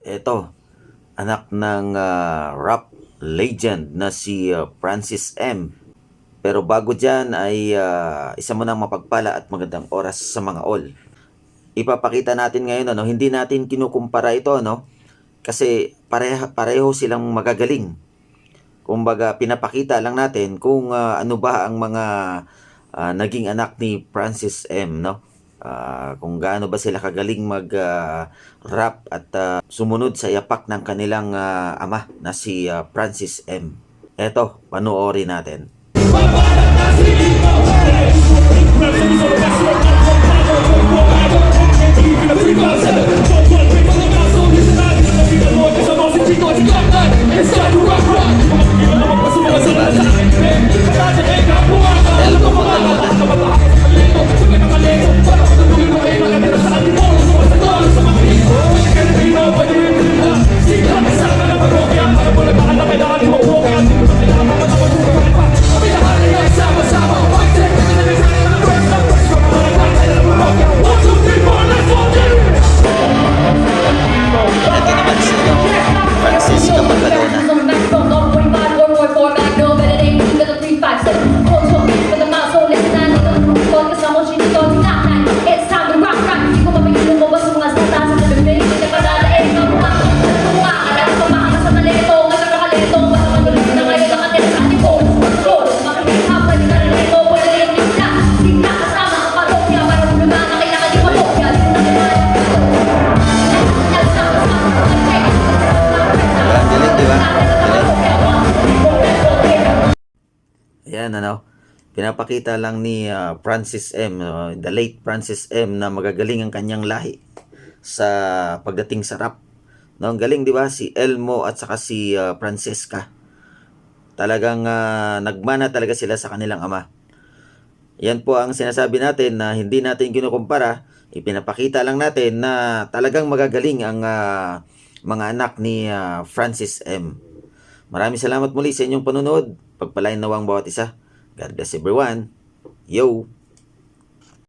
Eto, anak ng ah, rap legend na si ah, Francis M. Pero bago dyan ay ah, isa mo nang mapagpala at magandang oras sa mga all. Ipapakita natin ngayon, ano, hindi natin kinukumpara ito, no? Kasi pareha, pareho silang magagaling. Kumbaga, pinapakita lang natin kung ah, ano ba ang mga ah, naging anak ni Francis M, no? Ah, kung gaano ba sila kagaling mag-rap at ah, sumunod sa yapak ng kanilang ah, ama na si ah, Francis M. Eto, panoorin natin. Ito Ayan, ano, pinapakita lang ni ah, Francis M, uh, the late Francis M, na magagaling ang kanyang lahi sa pagdating sa rap. No, ang galing, di ba? Si Elmo at saka si ah, Francesca. Talagang ah, nagmana talaga sila sa kanilang ama. Yan po ang sinasabi natin na hindi natin kinukumpara. Ipinapakita lang natin na talagang magagaling ang ah, mga anak ni ah, Francis M. Maraming salamat muli sa inyong panonood. Pagpalain nawang bawat isa. God bless everyone. Yo!